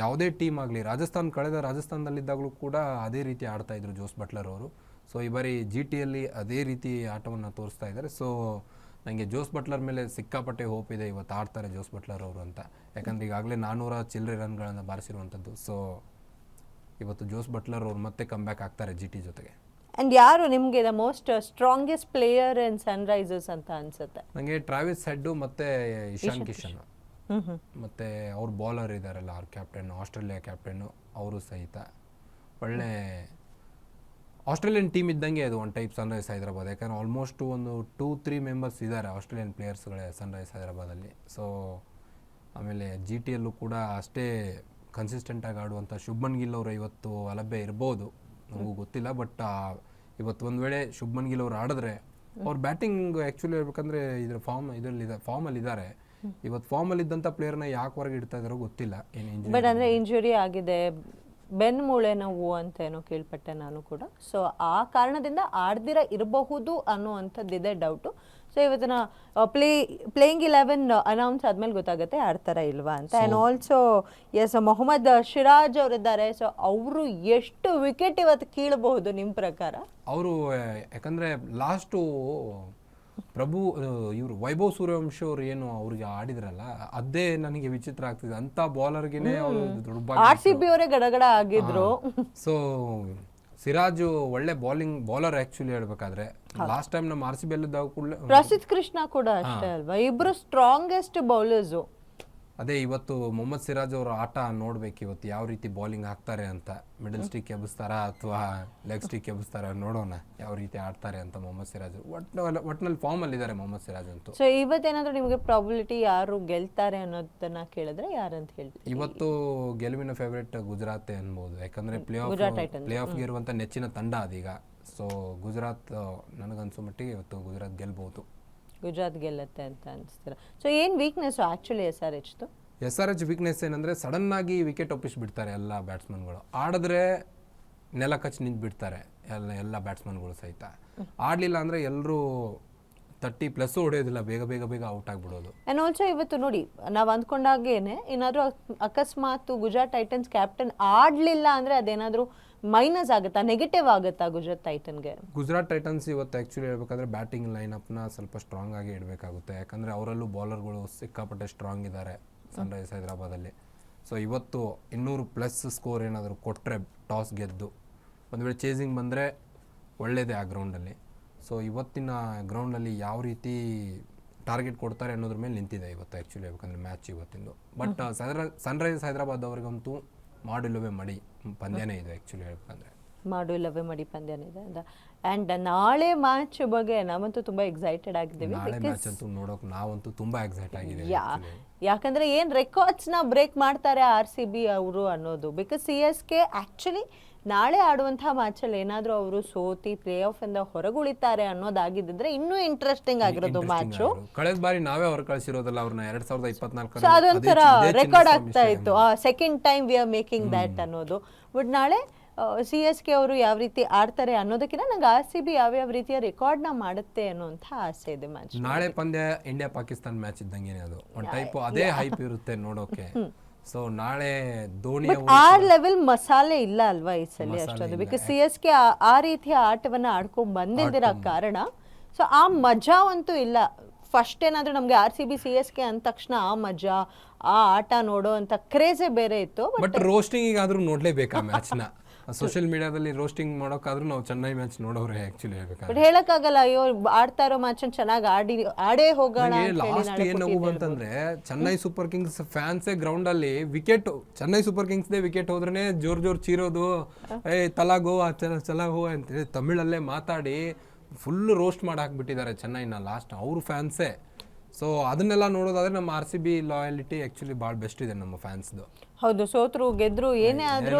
[SPEAKER 2] ಯಾವುದೇ ಟೀಮ್ ಆಗಲಿ, ರಾಜಸ್ಥಾನ್ ಕಳೆದ ರಾಜಸ್ಥಾನದಲ್ಲಿದ್ದಾಗಲೂ ಕೂಡ ಅದೇ ರೀತಿ ಆಡ್ತಾ ಇದ್ರು ಜೋಸ್ ಬಟ್ಲರ್ ಅವರು. ಸೊ ಈ ಬಾರಿ ಜಿ ಟಿಯಲ್ಲಿ ಅದೇ ರೀತಿ ಆಟವನ್ನು ತೋರಿಸ್ತಾ ಇದ್ದಾರೆ ಸೊ ನನಗೆ ಜೋಸ್ ಬಟ್ಲರ್ ಮೇಲೆ ಸಿಕ್ಕಾಪಟ್ಟೆ ಹೋಪ್ ಇದೆ ಇವತ್ತು ಆಡ್ತಾರೆ ಜೋಸ್ ಬಟ್ಲರ್ ಅವರು ಅಂತ. ಯಾಕಂದ್ರೆ ಈಗಾಗಲೇ ನಾನ್ನೂರ ಚಿಲ್ಲರೆ ರನ್ಗಳನ್ನು ಬಾರಿಸಿರುವಂಥದ್ದು. ಸೊ ಇವತ್ತು ಜೋಸ್ ಬಟ್ಲರ್ ಅವರು ಮತ್ತೆ ಕಮ್ ಬ್ಯಾಕ್ ಆಗ್ತಾರೆ ಜಿ ಟಿ ಜೊತೆಗೆ.
[SPEAKER 1] ಆ್ಯಂಡ್ ಯಾರು ನಿಮಗೆ the most strongest player in Sunrisers ಅಂತ ಅನ್ಸುತ್ತೆ?
[SPEAKER 2] ನನಗೆ ಟ್ರಾವಿಸ್ ಹೆಡ್ಡು ಮತ್ತು ಇಶಾನ್ ಕಿಶನ್ ಮತ್ತು ಅವ್ರ ಬೌಲರ್ ಇದ್ದಾರಲ್ಲ ಅವ್ರ ಕ್ಯಾಪ್ಟನ್ ಆಸ್ಟ್ರೇಲಿಯಾ ಕ್ಯಾಪ್ಟನ್ನು ಅವರು ಸಹಿತ. ಒಳ್ಳೆ ಆಸ್ಟ್ರೇಲಿಯನ್ ಟೀಮ್ ಇದ್ದಂಗೆ ಅದು ಒನ್ ಟೈಪ್ ಸನ್ರೈಸ್ ಹೈದರಾಬಾದ್ ಯಾಕಂದ್ರೆ ಆಲ್ಮೋಸ್ಟ್ ಒಂದು ಟೂ ತ್ರೀ ಮೆಂಬರ್ಸ್ ಇದ್ದಾರೆ ಆಸ್ಟ್ರೇಲಿಯನ್ ಪ್ಲೇಯರ್ಸ್ಗಳೇ ಸನ್ರೈಸ್ ಹೈದರಾಬಾದಲ್ಲಿ ಸೊ ಆಮೇಲೆ ಜಿ ಟಿಯಲ್ಲೂ ಕೂಡ ಅಷ್ಟೇ ಕನ್ಸಿಸ್ಟೆಂಟಾಗಿ ಆಡುವಂಥ ಶುಭನ್ ಗಿಲ್ ಅವರು ಇವತ್ತು ಅಲಭ್ಯ ಇರ್ಬೋದು. ನನಗೂ ಗೊತ್ತಿಲ್ಲ ಬಟ್ ಇವತ್ತು ಒಂದು ವೇಳೆ ಶುಭ್ಮನ್ ಗಿಲ್ ಅವ್ರು ಆಡಿದ್ರೆ ಅವ್ರ ಬ್ಯಾಟಿಂಗ್ ಆ್ಯಕ್ಚುಲಿ ಹೇಳ್ಬೇಕಂದ್ರೆ ಇದ್ರ ಫಾರ್ಮ್ ಇದರಲ್ಲಿ ಫಾರ್ಮಲ್ಲಿ ಇದ್ದಾರೆ ಇವತ್ತು ಫಾರ್ಮಲ್ಲಿ ಇದ್ದಂಥ ಪ್ಲೇಯರ್ನ ಯಾಕೆ ಹೊರಗೆ ಇಡ್ತಾ ಇದ್ದಾರೋ ಗೊತ್ತಿಲ್ಲ. ಏನು ಇಂಜುರಿ
[SPEAKER 1] ಬಟ್ ಅಂದರೆ ಇಂಜುರಿ ಆಗಿದೆ ಬೆನ್ ಮೂಳೆ ನೋವು ಅಂತ ಏನೋ ಕೇಳ್ಪಟ್ಟೆ ನಾನು ಕೂಡ. ಸೊ ಆ ಕಾರಣದಿಂದ ಆಡ್ದಿರ ಇರಬಹುದು ಅನ್ನುವಂಥದ್ದಿದೆ ಡೌಟು ಸೊ ಇವತ್ತಿನ ಪ್ಲೇ ಪ್ಲೇಯಿಂಗ್ ಇಲೆವೆನ್ ಅನೌನ್ಸ್ ಆದ್ಮೇಲೆ ಗೊತ್ತಾಗುತ್ತೆ ಆಡ್ತಾರ ಇಲ್ವಾ ಅಂತ. And also yes Mohammed Siraj ಅವರಿದ್ದಾರೆ. ಸೊ ಅವರು ಎಷ್ಟು ವಿಕೆಟ್ ಇವತ್ತು ಕೀಳಬಹುದು ನಿಮ್ಮ ಪ್ರಕಾರ?
[SPEAKER 2] ಅವರು ಯಾಕಂದ್ರೆ ಲಾಸ್ಟು ಪ್ರಭು ಇವರು ವೈಭವ್ ಸೂರ್ಯವಂಶ ಅವ್ರು ಏನು ಅವ್ರಿಗೆ ಆಡಿದ್ರಲ್ಲ ಅದೇ ನನಗೆ ವಿಚಿತ್ರ ಆಗ್ತಿದೆ. ಅಂತ ಬಾಲರ್ಗೆ ಅವರು ದೊಡ್ಡ
[SPEAKER 1] ಆರ್ ಸಿ ಬಿ ಅವರೇ ಗಡಗಡ ಆಗಿದ್ರು.
[SPEAKER 2] ಸೊ ಸಿರಾಜು ಒಳ್ಳೆ ಬೌಲಿಂಗ್ ಬೌಲರ್ ಆಕ್ಚುಲಿ ಹೇಳ್ಬೇಕಾದ್ರೆ ಲಾಸ್ಟ್ ಟೈಮ್ ನಮ್ಮ ಆರ್ ಸಿ ಬಿ ಅಲ್ಲಿದ್ದಾಗ ಪ್ರಸಿದ್ಧ
[SPEAKER 1] ಪ್ರಸಿದ್ ಕೃಷ್ಣ ಕೂಡ ಅಷ್ಟೇ ಅಲ್ವಾ? ಇಬ್ರು ಸ್ಟ್ರಾಂಗೆಸ್ಟ್ ಬೌಲರ್ಸು
[SPEAKER 2] ಅದೇ ಇವತ್ತು ಮೊಹಮ್ಮದ್ ಸಿರಾಜ್ ಅವರ ಆಟ ನೋಡ್ಬೇಕು ಇವತ್ತು ಯಾವ ರೀತಿ ಬೌಲಿಂಗ್ ಹಾಕ್ತಾರೆ ಅಂತ. ಮಿಡಲ್ ಸ್ಟಿಕ್ ಎಬ್ಬಿಸ್ತಾರಾ ಅಥವಾ ಲೆಗ್ ಸ್ಟಿಕ್ ಎಬ್ಬಿಸ್ತಾರ ನೋಡೋಣ ಯಾವ ರೀತಿ ಆಡ್ತಾರೆ ಅಂತ ಮೊಹಮ್ಮದ್ ಸಿರಾಜ್. ಒಟ್ನಲ್ಲಿ ಒಟ್ನಲ್ಲಿ ಫಾರ್ಮ್ ಇದ್ದಾರೆ ಮೊಹಮ್ಮದ್ ಸಿರಾಜ್ ಅಂತೂ.
[SPEAKER 1] ಸೊ ಇವತ್ತೇನಾದ್ರೂ ನಿಮಗೆ ಪ್ರಾಬಿಲಿಟಿ ಯಾರು ಗೆಲ್ತಾರೆ ಅನ್ನೋದನ್ನ ಕೇಳಿದ್ರೆ ಯಾರಂತ ಹೇಳ್ತೀವಿ
[SPEAKER 2] ಇವತ್ತು ಗೆಲುವಿನ ಫೇವ್ರೇಟ್ ಗುಜರಾತ್ ಅನ್ಬೋದು ಯಾಕಂದ್ರೆ play off
[SPEAKER 1] Gujarat Titans.
[SPEAKER 2] Play ಆಫ್ಗೆ ಇರುವಂತ ನೆಚ್ಚಿನ ತಂಡ ಅದೀಗ. ಸೊ ಗುಜರಾತ್ ನನಗನ್ಸೋ ಮಟ್ಟಿಗೆ ಇವತ್ತು ಗುಜರಾತ್ ಗೆಲ್ಬಹುದು
[SPEAKER 1] ಗುಜರಾತ್ ಗೆಲ್ಲತ್ತೆ ಅಂತ ಅನಿಸ್ತೀರಾ. ಸೊ ಏನು ವೀಕ್ನೆಸ್ಸು ಆ್ಯಕ್ಚುಲಿ ಎಸ್ ಆರ್ ಎಚ್ದು
[SPEAKER 2] ಎಸ್ ಆರ್ ಎಚ್ ವೀಕ್ನೆಸ್ ಏನಂದರೆ ಸಡನ್ನಾಗಿ ವಿಕೆಟ್ ಒಪ್ಪಿಸ್ಬಿಡ್ತಾರೆ ಎಲ್ಲ ಬ್ಯಾಟ್ಸ್ಮನ್ಗಳು ಆಡಿದ್ರೆ ನೆಲ ಕಚ್ಚಿ ನಿಂತು ಬಿಡ್ತಾರೆ ಎಲ್ಲ ಎಲ್ಲ ಬ್ಯಾಟ್ಸ್ಮನ್ಗಳು ಸಹಿತ. ಆಡಲಿಲ್ಲ ಅಂದರೆ ಎಲ್ಲರೂ ತರ್ಟಿ ಪ್ಲಸ್ ಹೊಡೆಯೋದಿಲ್ಲ ಬೇಗ ಬೇಗ ಬೇಗ ಔಟ್ ಆಗಿಬಿಡೋದು.
[SPEAKER 1] ಆ್ಯಂಡ್ ಆಲ್ಸೋ ಇವತ್ತು ನೋಡಿ ನಾವು ಅಂದ್ಕೊಂಡಾಗೇನೆ ಏನಾದರೂ ಅಕಸ್ಮಾತ್ ಗುಜರಾತ್ ಟೈಟನ್ಸ್ ಕ್ಯಾಪ್ಟನ್ ಆಡಲಿಲ್ಲ ಅಂದರೆ ಅದೇನಾದರೂ ಮೈನಸ್ ಆಗುತ್ತಾ ನೆಗೆಟಿವ್ ಆಗುತ್ತಾ ಗುಜರಾತ್ ಟೈಟನ್ಗೆ?
[SPEAKER 2] ಗುಜರಾತ್ ಟೈಟನ್ಸ್ ಇವತ್ತು ಆ್ಯಕ್ಚುಲಿ ಹೇಳ್ಬೇಕಂದ್ರೆ ಬ್ಯಾಟಿಂಗ್ ಲೈನಪ್ನ ಸ್ವಲ್ಪ ಸ್ಟ್ರಾಂಗ್ ಆಗಿ ಇಡಬೇಕಾಗುತ್ತೆ. ಯಾಕಂದರೆ ಅವರಲ್ಲೂ ಬೌಲರ್ಗಳು ಸಿಕ್ಕಾಪಟ್ಟೆ ಸ್ಟ್ರಾಂಗ್ ಇದ್ದಾರೆ ಸನ್ರೈಸ್ ಹೈದರಾಬಾದಲ್ಲಿ. ಸೊ ಇವತ್ತು ಇನ್ನೂರು ಪ್ಲಸ್ ಸ್ಕೋರ್ ಏನಾದರೂ ಕೊಟ್ಟರೆ ಟಾಸ್ ಗೆದ್ದು ಒಂದು ವೇಳೆ ಚೇಸಿಂಗ್ ಬಂದರೆ ಒಳ್ಳೆಯದೇ ಆ ಗ್ರೌಂಡಲ್ಲಿ ಸೊ ಇವತ್ತಿನ ಗ್ರೌಂಡಲ್ಲಿ ಯಾವ ರೀತಿ ಟಾರ್ಗೆಟ್ ಕೊಡ್ತಾರೆ ಅನ್ನೋದ್ರ ಮೇಲೆ ನಿಂತಿದೆ ಇವತ್ತು ಆ್ಯಕ್ಚುಲಿ ಹೇಳ್ಬೇಕಂದ್ರೆ ಮ್ಯಾಚ್ ಇವತ್ತಿಂದು. ಬಟ್ ಸನ್ರೈಸ್ ಹೈದರಾಬಾದ್ ಅವರಿಗಂತೂ ಮಾಡಿಲ್ಲವೇ ಮಡಿ ಪಂದ್ಯನೇ ಇದೆ ಆ್ಯಕ್ಚುಲಿ ಹೇಳ್ಬೇಕಂದ್ರೆ.
[SPEAKER 1] ಮಾಡು ಇಲ್ಲವೇ ಮಡಿ ಪಂದ್ಯನಿದೆ ಅಂತ ಆ್ಯಂಡ್ ನಾಳೆ ಮ್ಯಾಚ್ ಬಗ್ಗೆ ನಾವಂತೂ ತುಂಬ ಎಕ್ಸೈಟೆಡ್ ಆಗಿದ್ದೀವಿ
[SPEAKER 2] ನಾಳೆ ಮ್ಯಾಚ್ ಅಂತೂ ನೋಡೋಕೆ ನಾವಂತೂ ತುಂಬ ಎಕ್ಸೈಟ್ ಆಗಿದ್ದೀವಿ
[SPEAKER 1] ಯಾ. ಯಾಕಂದ್ರೆ ಏನ್ ರೆಕಾರ್ಡ್ಸ್ನ ಬ್ರೇಕ್ ಮಾಡ್ತಾರೆ ಆರ್ ಸಿ ಬಿ ಅವರು ಅನ್ನೋದು because C S K actually ನಾಳೆ ಆಡುವಂತಹ ಮ್ಯಾಚಲ್ಲಿ ಏನಾದರೂ ಅವರು ಸೋತಿ ಪ್ಲೇ ಆಫ್ ಇಂದ ಹೊರಗುಳಿತಾರೆ ಅನ್ನೋದಾಗಿದ್ದಿದ್ರೆ ಇನ್ನೂ ಇಂಟ್ರೆಸ್ಟಿಂಗ್ ಆಗಿರೋದು ಮ್ಯಾಚ್
[SPEAKER 2] ಕಳೆದ ಬಾರಿ ನಾವೇ ಹೊರ ಕಳಿಸಿರೋದಲ್ಲ ಅವ್ರನ್ನ ಎರಡ್ ಸಾವಿರದ ಇಪ್ಪತ್ನಾಲ್ಕು
[SPEAKER 1] ಅದೊಂಥರ ರೆಕಾರ್ಡ್ ಆಗ್ತಾ. ಇತ್ತು. Second time we are making that ಅನ್ನೋದು. ಬಟ್ ನಾಳೆ ಸಿ ಎಸ್ ಕೆ ಅವರು ಯಾವ ರೀತಿ ಆಡ್ತಾರೆ ಅನ್ನೋದಕ್ಕಿಂತ ನಂಗೆ ಆರ್ ಸಿ ಬಿ ಯಾವ್ಯಾವ ರೀತಿಯ ರೆಕಾರ್ಡ್ನ ಮಾಡುತ್ತೆ ಅನ್ನೋಂಥ ಆಸೆ ಇದೆ ಮ್ಯಾಚ್
[SPEAKER 2] ನಾಳೆ ಪಂದ್ಯ ಇಂಡಿಯಾ ಪಾಕಿಸ್ತಾನ್ ಮ್ಯಾಚ್ ಇದ್ದಂಗೆ ಅದು. ಒಂದು ಟೈಪ್ ಅದೇ ಹೈಪ್ ಇರುತ್ತೆ ನೋಡೋಕೆ. ಸೊ ನಾಳೆ ಧೋನಿ
[SPEAKER 1] ಬಟ್ ಆ ಲೆವೆಲ್ ಮಸಾಲೆ ಇಲ್ಲ ಅಲ್ವಾ ಈ ಸಲ ಅಷ್ಟೊಂದು? ಬಿಕಾಸ್ ಸಿ ಎಸ್ ಕೆ ಆ ರೀತಿಯ ಆಟವನ್ನ ಆಡ್ಕೊಂಡು ಬಂದಿದ್ದೀರ ಕಾರಣ? ಸೊ ಆ ಮಜಾ ಅಂತೂ ಇಲ್ಲ. ಫಸ್ಟ್ ಏನಾದರೂ ನಮಗೆ R C B C S K ಅಂದ ತಕ್ಷಣ ಆ ಮಜಾ ಆ ಆಟ ನೋಡೋ ಅಂತ ಕ್ರೇಜೇ ಬೇರೆ ಇತ್ತು ಬಟ್
[SPEAKER 2] ರೋಸ್ಟಿಂಗ್ ಆದ್ರೂ ನೋಡ್ಲೇಬೇಕಾ ಮ್ಯಾಚ್ನ ಸೋಷಿಯಲ್ ಮೀಡಿಯಾದಲ್ಲಿ ರೋಸ್ಟಿಂಗ್ ಮಾಡೋಕ್ಕಾದ್ರೂ ನಾವು ಚೆನ್ನೈ ಮ್ಯಾಚ್ ನೋಡೋರೆ ಆಕ್ಚುಲಿ ಹೇಳ್ಬೇಕು
[SPEAKER 1] ಬಟ್ ಹೇಳಕ್ಕಾಗಲ್ಲ ಅಯ್ಯೋ ಆಡ್ತಾ ಇರೋ ಮ್ಯಾಚ್ ಚೆನ್ನಾಗಿ ಆಡಿ ಆಡೇ ಹೋಗೋಣ
[SPEAKER 2] ಲಾಸ್ಟ್ ಏನು ನೋವು ಬಂತಂದ್ರೆ ಚೆನ್ನೈ ಸೂಪರ್ ಕಿಂಗ್ಸ್ ಫ್ಯಾನ್ಸೇ ಗ್ರೌಂಡ್ ಅಲ್ಲಿ ವಿಕೆಟ್ ಚೆನ್ನೈ ಸೂಪರ್ ಕಿಂಗ್ಸ್ ದೇ ವಿಕೆಟ್ ಹೋದ್ರೇನೆ ಜೋರ್ ಜೋರ್ ಚೀರೋದು ಏ ತಲಾ ಆ ಚಲ ಚಲ ಹೋ ಅಂತೇಳಿ ತಮಿಳಲ್ಲೇ ಮಾತಾಡಿ ಫುಲ್ ರೋಸ್ಟ್ ಮಾಡಿ ಹಾಕ್ಬಿಟ್ಟಿದ್ದಾರೆ ಚೆನ್ನೈನ ಲಾಸ್ಟ್ ಅವ್ರ ಫ್ಯಾನ್ಸೇ ಸೊ ಅದನ್ನೆಲ್ಲ ನೋಡೋದಾದ್ರೆ ನಮ್ಮ R C B loyalty actually ಭಾಳ ಬೆಸ್ಟ್ ಇದೆ ನಮ್ಮ ಫ್ಯಾನ್ಸ್ದು
[SPEAKER 1] ಹೌದು ಸೋತ್ರು ಗೆದ್ರು ಏನೇ ಆದ್ರೂ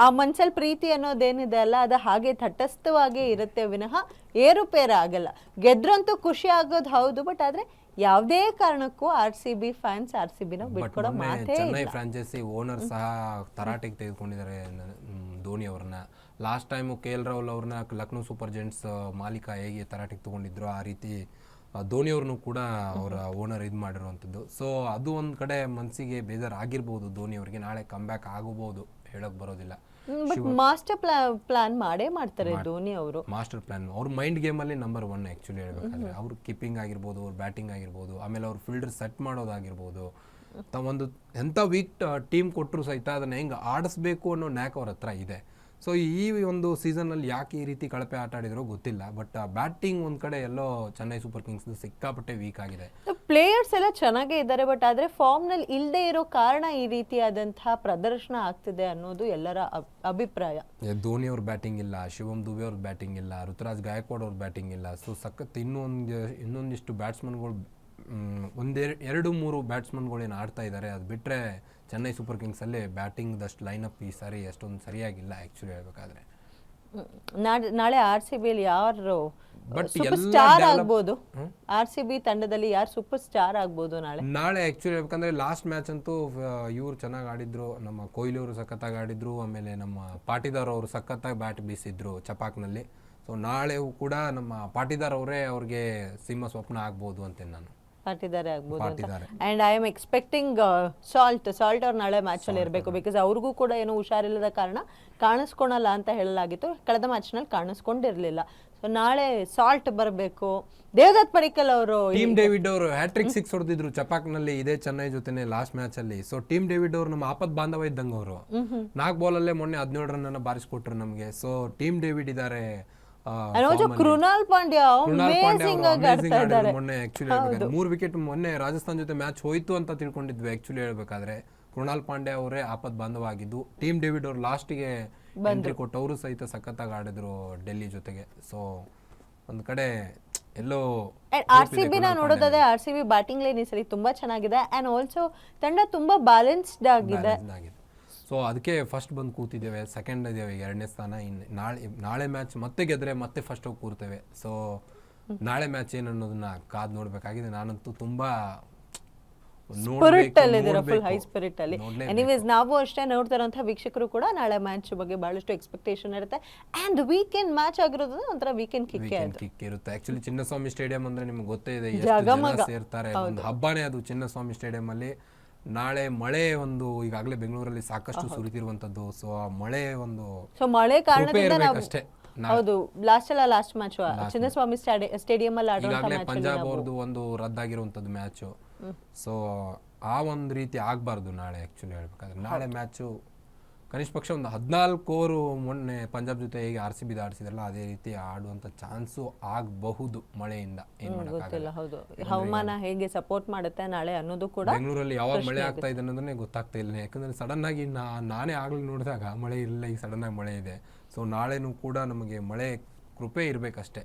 [SPEAKER 1] ಆ ಮನ್ಸಲ್ಲಿ ಪ್ರೀತಿ ಅನ್ನೋದೇನಿದೆ ಅಲ್ಲ ಅದು ಹಾಗೆ ತಟಸ್ಥವಾಗಿ ಇರುತ್ತೆ ವಿನಃ ಏರುಪೇರ ಆಗಲ್ಲ. ಗೆದ್ರಂತೂ ಖುಷಿ ಆಗೋದು ಹೌದು ಬಟ್ ಆದ್ರೆ ಯಾವುದೇ ಕಾರಣಕ್ಕೂ R C B fans R C ಬಿನ ಬಿಟ್ಕೊಡೋ
[SPEAKER 2] ಮೊನ್ನೆ
[SPEAKER 1] ಮಾತೇ
[SPEAKER 2] ಚೆನ್ನೈ ಫ್ರಾಂಚೈಸಿ ಓನರ್ ಸಹ ತರಾಟೆಗೆ ತೆಗೆದುಕೊಂಡಿದ್ದಾರೆ ನ- ಮ್, ಧೋನಿ ಅವ್ರನ್ನ. Last time K L Rahul ಅವ್ರನ್ನ ಲಕ್ನೋ ಸೂಪರ್ ಜೆಂಟ್ಸ್ ಮಾಲೀಕ ಹೇಗೆ ತರಾಟೆಗೆ ತಗೊಂಡಿದ್ರು ಆ ರೀತಿ ಆ, ಧೋನಿ ಕೂಡ ಅವರ ಓನರ್ ಇದು ಮಾಡಿರುವಂಥದ್ದು. ಸೊ ಅದು ಒಂದು ಕಡೆ ಮನಸ್ಸಿಗೆ ಬೇಜಾರು ಆಗಿರ್ಬೋದು ಧೋನಿ ಅವ್ರಿಗೆ ನಾಳೆ ಕಮ್ಬ್ಯಾಕ್ ಆಗಬಹುದು ಹೇಳಕ್ ಬರೋದಿಲ್ಲ.
[SPEAKER 1] ಬಟ್ ಮಾಸ್ಟರ್ ಪ್ಲಾ ಪ್ಲಾನ್ ಮಾಡೇ ಮಾಡ್ತಾರೆ ಧೋನಿ ಅವರು
[SPEAKER 2] ಮಾಸ್ಟರ್ ಪ್ಲಾನ್ ಅವ್ರ ಮೈಂಡ್ ಗೇಮ್ ಅಲ್ಲಿ ನಂಬರ್ ಒನ್ ಆಕ್ಚುಲಿ ಹೇಳ್ಬೇಕಾದ್ರೆ. ಅವ್ರ ಕೀಪಿಂಗ್ ಆಗಿರ್ಬೋದು ಅವ್ರ ಬ್ಯಾಟಿಂಗ್ ಆಗಿರ್ಬೋದು ಆಮೇಲೆ ಅವ್ರ ಫೀಲ್ಡರ್ ಸೆಟ್ ಮಾಡೋದಾಗಿರ್ಬೋದು. ಒಂದು ಎಂಥ ವೀಕ್ ಟೀಮ್ ಕೊಟ್ಟರು ಸಹಿತ ಅದನ್ನ ಹೆಂಗೆ ಆಡಿಸ್ಬೇಕು ಅನ್ನೋ ನ್ಯಾಕ್ ಅವ್ರ ಹತ್ರ ಇದೆ. ಸೊ ಈ ಒಂದು ಸೀಸನ್ನಲ್ಲಿ ಯಾಕೆ ಈ ರೀತಿ ಕಳಪೆ ಆಟ ಆಡಿದ್ರು ಗೊತ್ತಿಲ್ಲ ಬಟ್ ಬ್ಯಾಟಿಂಗ್ ಒಂದು ಕಡೆ ಎಲ್ಲೋ ಚೆನ್ನೈ ಸೂಪರ್ ಕಿಂಗ್ಸ್ ಸಿಕ್ಕಾಪಟ್ಟೆ ವೀಕ್ ಆಗಿದೆ.
[SPEAKER 1] ಪ್ಲೇಯರ್ಸ್ ಎಲ್ಲ ಚೆನ್ನಾಗೇ ಇದ್ದಾರೆ ಬಟ್ ಆದ್ರೆ ಫಾರ್ಮ್ನಲ್ಲಿ ಇಲ್ಲದೆ ಇರೋ ಕಾರಣ ಈ ರೀತಿಯಾದಂತಹ ಪ್ರದರ್ಶನ ಆಗ್ತಿದೆ ಅನ್ನೋದು ಎಲ್ಲರ ಅಭಿಪ್ರಾಯ.
[SPEAKER 2] ಧೋನಿ ಅವ್ರ ಬ್ಯಾಟಿಂಗ್ ಇಲ್ಲ ಶಿವಮ್ ದುಬೆ ಅವ್ರ ಬ್ಯಾಟಿಂಗ್ ಇಲ್ಲ ಋತುರಾಜ್ ಗಾಯಕ್ವಾಡ್ ಅವ್ರ ಬ್ಯಾಟಿಂಗ್ ಇಲ್ಲ. ಸೊ ಸಖತ್ ಇನ್ನೊಂದು ಇನ್ನೊಂದಿಷ್ಟು ಬ್ಯಾಟ್ಸ್ಮನ್ಗಳು ಒಂದೆರಡು ಎರಡು ಮೂರು ಬ್ಯಾಟ್ಸ್ಮನ್ಗಳು ಏನು ಆಡ್ತಾ ಇದ್ದಾರೆ ಅದು ಬಿಟ್ಟರೆ ಚೆನ್ನೈ ಸೂಪರ್ ಕಿಂಗ್ಸಲ್ಲಿ ಬ್ಯಾಟಿಂಗ್ದಷ್ಟು ಲೈನಪ್ ಈ ಸಾರಿ ಅಷ್ಟೊಂದು ಸರಿಯಾಗಿಲ್ಲ ಆ್ಯಕ್ಚುಲಿ ಹೇಳ್ಬೇಕಾದ್ರೆ.
[SPEAKER 1] ನಾಳೆ- ನಾಳೆ ಆರ್ ಸಿ ಬಿಯಲ್ಲಿ ಯಾರು ಸೂಪರ್ ಸ್ಟಾರ್ ಆಗ್ಬೋದು. ಆರ್ ಸಿ ಬಿ ತಂಡದಲ್ಲಿ ಯಾರು ಸೂಪರ್ ಸ್ಟಾರ್ ಆಗ್ಬೋದು ನಾಳೆ?
[SPEAKER 2] ನಾಳೆ ಆ್ಯಕ್ಚುಲಿ ಹೇಳ್ಬೇಕಂದ್ರೆ ಲಾಸ್ಟ್ ಮ್ಯಾಚ್ ಅಂತೂ ಇವ್ರು ಚೆನ್ನಾಗಿ ಆಡಿದ್ರು ನಮ್ಮ ಕೊಹ್ಲಿ ಅವರು ಸಖತ್ತಾಗಿ ಆಡಿದ್ರು ಆಮೇಲೆ ನಮ್ಮ ಪಾಟಿದಾರ್ ಅವರು ಸಖತ್ತಾಗಿ ಬ್ಯಾಟ್ ಬೀಸಿದ್ರು ಚಪಾಕ್ನಲ್ಲಿ. ಸೊ ನಾಳೆ ಕೂಡ ನಮ್ಮ ಪಾಟಿದಾರ್ ಅವರೇ ಅವ್ರಿಗೆ ಸಿಂಹ ಸ್ವಪ್ನ ಆಗ್ಬೋದು ಅಂತೇನೆ ನಾನು.
[SPEAKER 1] ಪಾಟಿದಾರೆ ಆಗ್ಬೋದು ಅಂತ.
[SPEAKER 2] ಪಾಟಿದಾರೆ.
[SPEAKER 1] And I am expecting Salt Salt ಅವ್ರು ನಾಳೆ ಮ್ಯಾಚ್ ಅಲ್ಲಿ ಇರಬೇಕು ಬಿಕಾಸ್ ಅವ್ರಿಗೂ ಕೂಡ ಏನು ಹುಷಾರಿಲ್ಲದ ಕಾರಣ ಕಾಣಿಸ್ಕೊಳಲ್ಲ ಅಂತ ಹೇಳಲಾಗಿತ್ತು. ಕಳೆದ ಮ್ಯಾಚ್ನಲ್ಲಿ ಕಾಣಿಸ್ಕೊಂಡಿರ್ಲಿಲ್ಲ. ಸೊ ನಾಳೆ ಸಾಲ್ಟ್ ಬರಬೇಕು. ದೇವದತ್ ಪಡಿಕಲ್ ಅವರು
[SPEAKER 2] ಟೀಮ್ ಡೇವಿಡ್ ಅವರು ಹ್ಯಾಟ್ರಿಕ್ ಸಿಕ್ಸ್ ಹೊಡೆದಿದ್ರು ಚಪಾಕ್ನಲ್ಲಿ ಇದೇ ಚೆನ್ನೈ ಜೊತೆನೆ ಲಾಸ್ಟ್ ಮ್ಯಾಚ್ ಅಲ್ಲಿ. ಸೊ ಟೀಮ್ ಡೇವಿಡ್ ಅವರು ನಮ್ಮ ಆಪತ್ ಬಾಂಧವ ಇದ್ದಂಗೆ ಅವರು. ನಾಲ್ಕು ಬಾಲಲ್ಲೇ ಮೊನ್ನೆ ಹದಿನೇಳು ರನ್ ಬಾರಿಸ್ಕೊಟ್ರು ನಮಗೆ. ಸೊ ಟೀಮ್ ಡೇವಿಡ್ ಇದ್ದಾರೆ
[SPEAKER 1] ಕೃಣಾಲ್ ಪಾಂಡ್ಯ
[SPEAKER 2] ಕೃಣಾಲ್ ಪಾಂಡ್ಯ ಮೊನ್ನೆ ಆಕ್ಚುಲಿ ಮೂರು ವಿಕೆಟ್ ಮೊನ್ನೆ ರಾಜಸ್ಥಾನ್ ಜೊತೆ ಮ್ಯಾಚ್ ಹೋಯ್ತು ಅಂತ ತಿಳ್ಕೊಂಡಿದ್ವಿ ಆಕ್ಚುಲಿ ಹೇಳ್ಬೇಕಾದ್ರೆ. ಕೃಣಾಲ್ ಪಾಂಡೆ ಅವರೇ ಆಪತ್ ಬಾಂಧವ ಆಗಿದ್ದು ಟೀಮ್ ಡೇವಿಡ್ ಅವರು ಲಾಸ್ಟಿಗೆ ಎಂಟ್ರಿ ಕೊಟ್ಟು ಅವರು ಸಹಿತ ಸಖತ್ತಾಗಿ ಆಡಿದ್ರು ಡೆಲ್ಲಿ ಜೊತೆಗೆ. ಸೊ ಒಂದ್ ಕಡೆ ಎಲ್ಲೋ
[SPEAKER 1] ಆರ್ ಸಿ ಬಿ ನೋಡೋದಾದ್ರೆ R C B batting line ಈ ಸರಿ ತುಂಬಾ ಚೆನ್ನಾಗಿದೆ. ಅಂಡ್ ಆಲ್ಸೋ ತಂಡ ತುಂಬಾ ಬ್ಯಾಲೆನ್ಸ್ಡ್ ಆಗಿದೆ.
[SPEAKER 2] ಸೊ ಅದಕ್ಕೆ ಫಸ್ಟ್ ಬಂದು ಕೂತಿದ್ದೇವೆ ಸೆಕೆಂಡ್ ಇದ್ದೇವೆ ಎರಡನೇ ಸ್ಥಾನ. ಇನ್ನು ನಾಳೆ ನಾಳೆ ಮ್ಯಾಚ್ ಮತ್ತೆ ಗೆದ್ರೆ ಮತ್ತೆ ಫಸ್ಟ್ ಹೋಗಿ ಕೂರ್ತೇವೆ. ಸೊ ನಾಳೆ ಮ್ಯಾಚ್ ಏನು ಅನ್ನೋದನ್ನ ಕಾದು ನೋಡಬೇಕಾಗಿದೆ. ನಾನಂತೂ ತುಂಬಾ
[SPEAKER 1] ಸ್ಪಿರಿಟ್ ಅಲ್ಲಿ ಫುಲ್ ಹೈ ಸ್ಪಿರಿಟ್ ಅಲ್ಲಿ. ಎನಿವೇಸ್ ನಾವು ಅಷ್ಟೇ ನೋಡ್ತಾ ವೀಕ್ಷಕರು ಕೂಡ ನಾಳೆ ಮ್ಯಾಚ್ ಬಗ್ಗೆ ಬಹಳಷ್ಟು ಎಕ್ಸ್ಪೆಕ್ಟೇಷನ್ ಇರುತ್ತೆ. ಅಂಡ್ ವೀಕೆಂಡ್ ಮ್ಯಾಚ್ ಆಗಿರೋದು ಒಂಥರ ವೀಕೆಂಡ್ ಅದು.
[SPEAKER 2] ಕಿಕ್ ಇರುತ್ತೆ. ಆಕ್ಚುಲಿ ಚಿನ್ನಸ್ವಾಮಿ ಸ್ಟೇಡಿಯಂ ಅಂದ್ರೆ ನಿಮ್ಗೆ ಗೊತ್ತೇ ಇದೆ ಎಷ್ಟು ಜನ ಸೇರ್ತಾರೆ. ಒಂದು ಹಬ್ಬನೇ ಅದು ಚಿನ್ನಸ್ವಾಮಿ ಸ್ಟೇಡಿಯಂ ಅಲ್ಲಿ. ನಾಳೆ ಮಳೆ ಒಂದು ಈಗಾಗಲೇ ಬೆಂಗಳೂರಲ್ಲಿ ಸಾಕಷ್ಟು ಸುರಿತಿರುವಂತದ್ದು. ಸೊ ಆ ಮಳೆ ಒಂದು
[SPEAKER 1] ಸೊ ಮಳೆ ಕಾರಣದಿಂದ ನಾವು.
[SPEAKER 2] ನಾ-
[SPEAKER 1] ಹೌದು ಲಾಸ್ಟ್ ಅಲ್ಲ ಲಾಸ್ಟ್ ಮ್ಯಾಚ್ ಚಿನ್ನಸ್ವಾಮಿ ಸ್ಟೇಡಿಯಂ ಅಲ್ಲಿ
[SPEAKER 2] ಈಗಾಗಲೇ ಪಂಜಾಬ್ ಅವ್ರದ್ದು ಒಂದು ರದ್ದಾಗಿರುವಂತದ್ದು ಮ್ಯಾಚು ಸೊ ಆ ಒಂದು ರೀತಿ ಆಗಬಾರ್ದು ನಾಳೆ ಆ್ಯಕ್ಚುಲಿ ಹೇಳ್ಬೇಕಾದ್ರೆ. ನಾಳೆ ಮ್ಯಾಚು ಕನಿಷ್ಠ ಪಕ್ಷ ಒಂದು ಹದಿನಾಲ್ಕು ಓವರು ಮೊನ್ನೆ ಪಂಜಾಬ್ ಜೊತೆ ಹೇಗೆ ಆರ್ ಸಿ ಬಿದ ಆಡಿಸಿದ್ರಲ್ಲ ಅದೇ ರೀತಿ ಆಡುವಂತ ಚಾನ್ಸು ಆಗಬಹುದು ಮಳೆಯಿಂದ. ಏನ್
[SPEAKER 1] ಹೌದು. ಹವಾಮಾನ ಹೇಗೆ ಸಪೋರ್ಟ್ ಮಾಡುತ್ತೆ ನಾಳೆ ಅನ್ನೋದು ಕೂಡ
[SPEAKER 2] ಬೆಂಗಳೂರಲ್ಲಿ ಯಾವಾಗ ಮಳೆ ಆಗ್ತಾ ಇದೆ ಅನ್ನೋದನ್ನೇ ಗೊತ್ತಾಗ್ತಾ ಇಲ್ಲ ಯಾಕಂದ್ರೆ ಸಡನ್ ಆಗಿ ನಾ ನಾನೇ ಆಗ್ಲಿ ನೋಡಿದಾಗ ಮಳೆ ಇಲ್ಲ ಈಗ ಸಡನ್ ಆಗಿ ಮಳೆ ಇದೆ. ಸೊ ನಾಳೆನೂ ಕೂಡ ನಮಗೆ ಮಳೆ ಕೃಪೆ ಇರಬೇಕಷ್ಟೇ.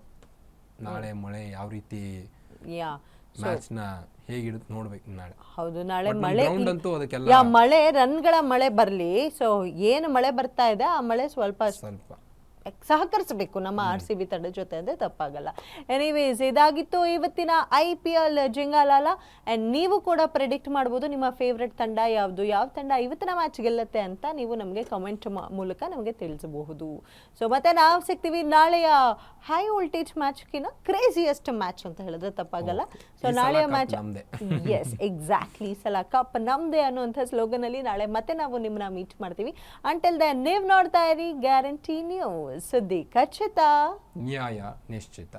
[SPEAKER 2] ನಾಳೆ ಮಳೆ ಯಾವ ರೀತಿ
[SPEAKER 1] ಯಾ
[SPEAKER 2] ಹೇಗಿಡುತ್ತೆ ನೋಡ್ಬೇಕು ನಾಳೆ.
[SPEAKER 1] ಹೌದು ನಾಳೆ ಮಳೆ
[SPEAKER 2] ಅಂತೂ ಅದಕ್ಕೆಲ್ಲ
[SPEAKER 1] ಯಾ ಮಳೆ ರನ್ಗಳ ಮಳೆ ಬರ್ಲಿ. ಸೊ ಏನು ಮಳೆ ಬರ್ತಾ ಇದೆ ಆ ಮಳೆ ಸ್ವಲ್ಪ
[SPEAKER 2] ಸ್ವಲ್ಪ.
[SPEAKER 1] ಸಹಕರಿಸಬೇಕು. ನಮ್ಮ ಆರ್ ಸಿ ಬಿ ತಂಡ ಜೊತೆ ಅಂದ್ರೆ ತಪ್ಪಾಗಲ್ಲ. ಎನಿವೇಸ್ ಇದಾಗಿತ್ತು ಇವತ್ತಿನ ಐ ಪಿ ಎಲ್ ಜಿಂಗಾಲಾಲ. ಅಂಡ್ ನೀವು ಕೂಡ ಪ್ರೆಡಿಕ್ಟ್ ಮಾಡ್ಬೋದು ನಿಮ್ಮ ಫೇವ್ರೆಟ್ ತಂಡ ಯಾವುದು ಯಾವ ತಂಡ ಇವತ್ತಿನ ಮ್ಯಾಚ್ ಗೆಲ್ಲತ್ತೆ ಅಂತ ನೀವು ನಮಗೆ ಕಮೆಂಟ್ ಮೂಲಕ ನಮಗೆ ತಿಳಿಸಬಹುದು. ಸೊ ಮತ್ತೆ ನಾವು ಸಿಗ್ತೀವಿ ನಾಳೆಯ ಹೈ ವೋಲ್ಟೇಜ್ ಮ್ಯಾಚ್ಕಿನ ಕ್ರೇಜಿಯಸ್ಟ್ ಮ್ಯಾಚ್ ಅಂತ ಹೇಳಿದ್ರೆ ತಪ್ಪಾಗಲ್ಲ. ಸೊ ನಾಳೆಯ ಮ್ಯಾಚ್. ಎಸ್ ಎಕ್ಸಾಕ್ಟ್ಲಿ ಸಲ ಕಪ್ ನಮ್ದೇ ಅನ್ನುವಂಥ ಸ್ಲೋಗನ್ ಅಲ್ಲಿ ನಾಳೆ ಮತ್ತೆ ನಾವು ನಿಮ್ಮನ್ನ ಮೀಟ್ ಮಾಡ್ತೀವಿ. ಅಂಟಿಲ್ ದ ನೀವು ನೋಡ್ತಾ ಇರಿ ಗ್ಯಾರಂಟಿ ನ್ಯೂಸ್ సుదీక చిత
[SPEAKER 2] న్యాయ నిశ్చిత